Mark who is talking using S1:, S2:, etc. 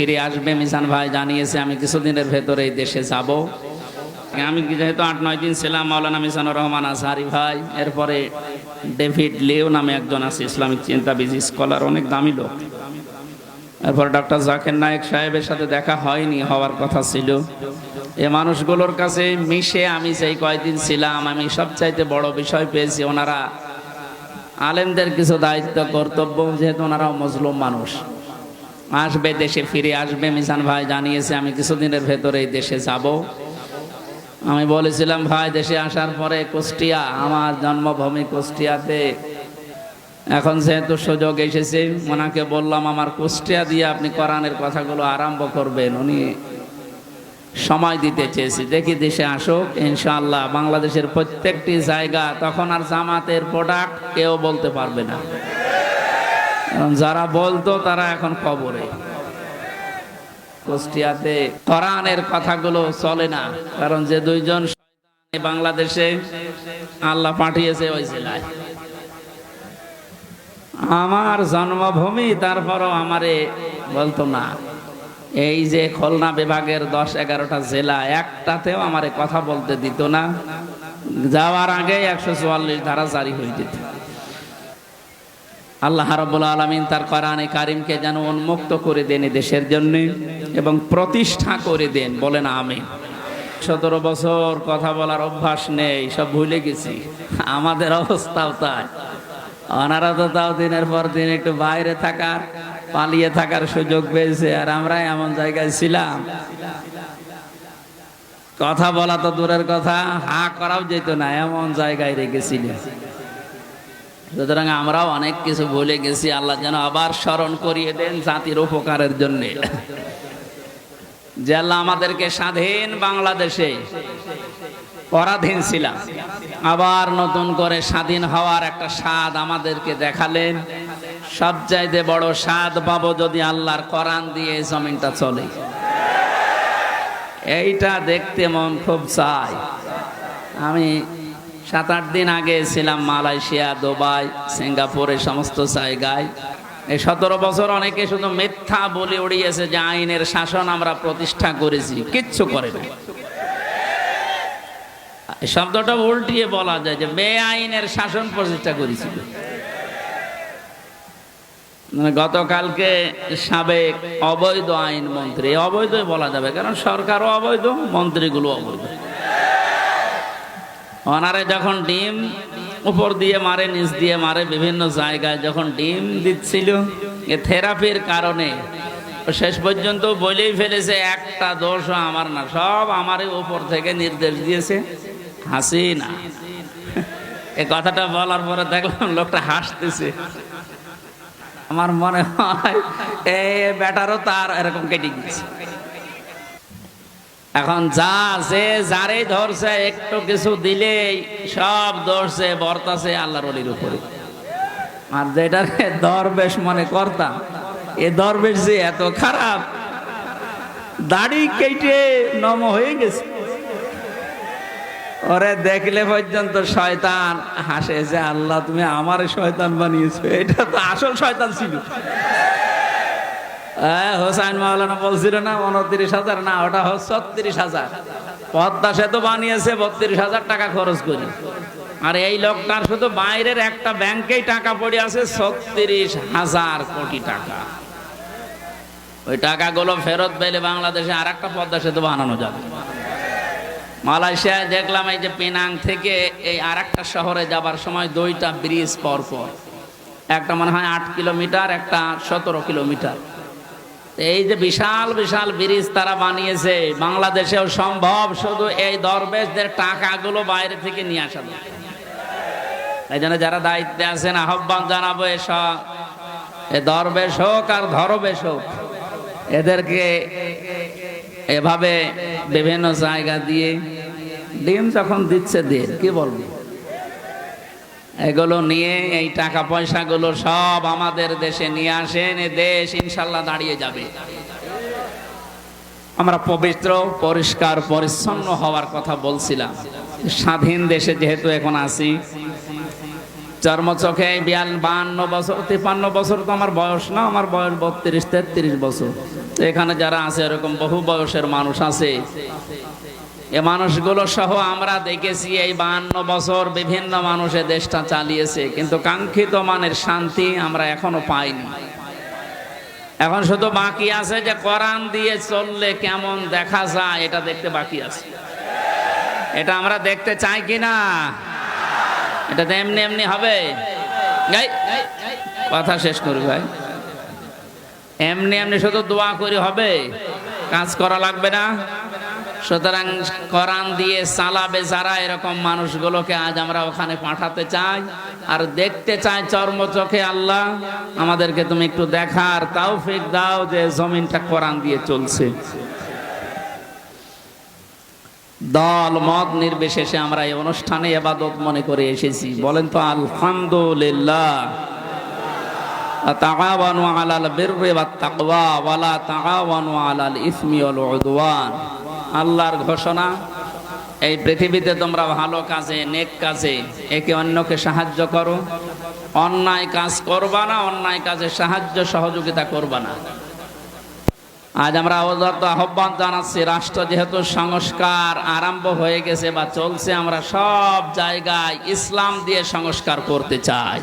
S1: ফিরে আসবে, মিজান ভাই জানিয়েছে, আমি কিছুদিনের ভেতরে এই দেশে যাব। আমি যেহেতু আট, নয় দিন ছিলাম, মাওলানা মিজানুর রহমান আজহারি ভাই, এরপরে ডেভিড লেও নামে একজন আছে, ইসলামিক চিন্তাবিদ স্কলার, অনেক দামি লোক। এরপর ডক্টর জাকির নায়েক সাহেবের সাথে দেখা হয়নি, হওয়ার কথা ছিল। এ মানুষগুলোর কাছে মিশে আমি যেই কয়দিন ছিলাম, আমি সবচাইতে বড় বিষয় পেয়েছি, ওনারা আলেমদের কিছু দায়িত্ব, কর্তব্য, যেহেতু ওনারাও মজলুম মানুষ। আসবে, দেশে ফিরে আসবে। মিজান ভাই জানিয়েছে, আমি কিছুদিনের ভেতরে দেশে যাব। আমি বলেছিলাম, ভাই, দেশে আসার পরে কুষ্টিয়া, আমার জন্মভূমি কুষ্টিয়াতে। এখন যেহেতু সুযোগ এসেছে, ওনাকে বললাম, আমার কুষ্টিয়া দিয়ে আপনি কোরআনের কথাগুলো আরম্ভ করবেন। উনি সময় দিতে চেয়েছি। দেখি দেশে আসুক, ইনশাআল্লাহ। বাংলাদেশের প্রত্যেকটি জায়গা, তখন আর জামাতের প্রোডাক্ট কেউ বলতে পারবে না। যারা বলতো তারা এখন কবরে। কুষ্টিয়াতে কোরআনের কথাগুলো চলে না, কারণ যে দুইজন বাংলাদেশে আল্লাহ পাঠিয়েছে ওই জেলায়। আমার জন্মভূমি, তারপরও আমারে বলতো না। এই যে খুলনা বিভাগের দশ এগারোটা জেলা, একটাতেও আমারে কথা বলতে দিত না। যাওয়ার আগে একশো চুয়াল্লিশ ধারা জারি হয়ে যেত। আল্লাহ রাব্বুল আলামিন তার কোরআনে কারিমকে যেন উন্মুক্ত করে দেন দেশের জন্য এবং প্রতিষ্ঠা করে দেন। বলেন আমি সতেরো বছর কথা বলার অভ্যাস নেই, সব ভুলে গেছি। আমাদের অবস্থাও তাই। ওনারা তো তাও দিনের পর দিন একটু বাইরে থাকার, পালিয়ে থাকার সুযোগ পেয়েছে আর আমরা এমন জায়গায় ছিলাম। কথা বলা তো দূরের কথা, হা করাও যেত না, এমন জায়গায় রেখেছিলেন। সুতরাং আমরাও অনেক কিছু ভুলে গেছি। আল্লাহ যেন আবার স্মরণ করিয়ে দেন জাতির উপকারের জন্য। যে আল্লাহ আমাদেরকে স্বাধীন বাংলাদেশে পরাধীন ছিলাম, আবার নতুন করে স্বাধীন হওয়ার একটা স্বাদ আমাদেরকে দেখালেন। সবচাইতে বড় স্বাদ পাবো যদি আল্লাহর কোরআন দিয়ে জমিনটা চলে। এইটা দেখতে মন খুব চাই আমি সাত আট দিন আগে ছিলাম মালয়েশিয়া, দুবাই, সিঙ্গাপুর সমস্ত জায়গায়। এই সতেরো বছর অনেকে শুধু মিথ্যা বলে উড়িয়েছে যে আইনের শাসন আমরা প্রতিষ্ঠা করেছি, কিচ্ছু করে না শব্দটা উল্টিয়ে বলা যায় যে বে আইনের শাসন প্রতিষ্ঠা করেছিল মানে গতকালকে সাবেক অবৈধ আইন মন্ত্রী অবৈধই বলা যাবে, কারণ সরকারও অবৈধ মন্ত্রীগুলো অবৈধ। ওনারে যখন ডিম উপর দিয়ে মারে, নিচ দিয়ে মারে, বিভিন্ন জায়গায় যখন ডিম দিচ্ছিল, এ থেরাপির কারণে শেষ পর্যন্ত বলেই ফেলেছে, একটা দোষও আমার না, সব আমারই উপর থেকে নির্দেশ দিয়েছে, হাসি না। এ কথাটা বলার পরে দেখলাম লোকটা হাসতেছে। আমার মনে হয়, এ বেটারও তার এরকম কেটে গেছে এখন যা যে যারে ধরছে, একটু কিছু দিলেই সব ধরছে, বর্তাছে আল্লাহর অলির উপরে। আর যেটাকে দরবেশ মনে করতাম, এ দরবেশ যে এত খারাপ, দাড়ি কেটে নম হয়ে গেছে। ওরে দেখলে পর্যন্ত শয়তান হাসে যে আল্লাহ, তুমি আমার শয়তান বানিয়েছো। এটা তো আসল শয়তান ছিল। হোসাইন মাওলানা বলছিল না, উনত্রিশ হাজার, না, ওটা হচ্ছে ছত্রিশ হাজার। পদ্মা সেতু বানিয়েছে, বত্রিশ হাজার টাকা খরচ করি। আর এই লোকটার শুধু বাইরের একটা ব্যাংকেই টাকা পড়ে আছে, ছত্রিশ হাজার কোটি টাকা। ওই টাকাগুলো ফেরত পেলে বাংলাদেশে আর একটা পদ্মা সেতু বানানো যাবে। মালয়েশিয়ায় দেখলাম এই যে পেনাং থেকে এই আর একটা শহরে যাবার সময় দুইটা ব্রিজ পর পর একটা মনে হয় আট কিলোমিটার, একটা সতেরো কিলোমিটার। এই যে বিশাল বিশাল ব্রিজ তারা বানিয়েছে, বাংলাদেশেও সম্ভব শুধু এই দরবেশদের টাকাগুলো বাইরে থেকে নিয়ে আসা এই জন্য যারা দায়িত্বে আছেন, আহ্বান জানাব এসব। এ দরবেশ হোক আর ধরবেশ হোক, এদেরকে এভাবে বিভিন্ন জায়গা দিয়ে ডিম যখন দিচ্ছে দিয়ে, কি বলব? এগুলো নিয়ে এই টাকা পয়সাগুলো সব আমাদের দেশে নিয়ে আসেন, এ দেশ ইনশাল্লাহ দাঁড়িয়ে যাবে। আমরা পবিত্র, পরিষ্কার, পরিচ্ছন্ন হওয়ার কথা বলছিলাম। স্বাধীন দেশে যেহেতু এখন আছি চর্ম চোখে বিয়াল বান্ন বছর, তিপ্পান্ন বছর তো আমার বয়স না, আমার বয়স বত্রিশ, তেত্রিশ বছর। এখানে যারা আছে, এরকম বহু বয়সের মানুষ আছে। এ মানুষগুলো সহ আমরা দেখেছি এই বাহান্ন বছর বিভিন্ন মানুষে দেশটা চালিয়েছে। কিন্তু কাঙ্ক্ষিত মানের শান্তি আমরা এখনও পাইনি। এখন শুধু বাকি আছে যে কোরআন দিয়ে চললে কেমন দেখা যায়, এটা দেখতে বাকি আছে। এটা আমরা দেখতে চাই কি না এটা তো এমনি এমনি হবে। কথা শেষ করি ভাই। এমনি এমনি শুধু দোয়া করে হবে। কাজ করা লাগবে না। সুতরাং কোরআন দিয়ে চালাবে যারা এরকম মানুষগুলোকে আজ আমরা ওখানে পাঠাতে চাই। আর দেখতে চাই চর্ম চোখে আল্লাহ। আমাদেরকে তুমি একটু দেখার তাও ফিক দাও যে জমিনটা কোরআন দিয়ে চলছে। দল মত নির্বিশেষে আমরা এই অনুষ্ঠানে এবাদত মনে করে এসেছি। বলেন তো, আলহামদুলিল্লাহ। আল্লাহর ঘোষণা, এই পৃথিবীতে তোমরা ভালো কাজে, নেক কাজে একে অন্যকে সাহায্য করো। অন্যায় কাজ করবা না, অন্যায় কাজে সাহায্য সহযোগিতা করবা না। আজ আমরা অবদত্ত আহ্বান জানাচ্ছি, রাষ্ট্র যেহেতু সংস্কার আরম্ভ হয়ে গেছে বা চলছে, আমরা সব জায়গায় ইসলাম দিয়ে সংস্কার করতে চাই।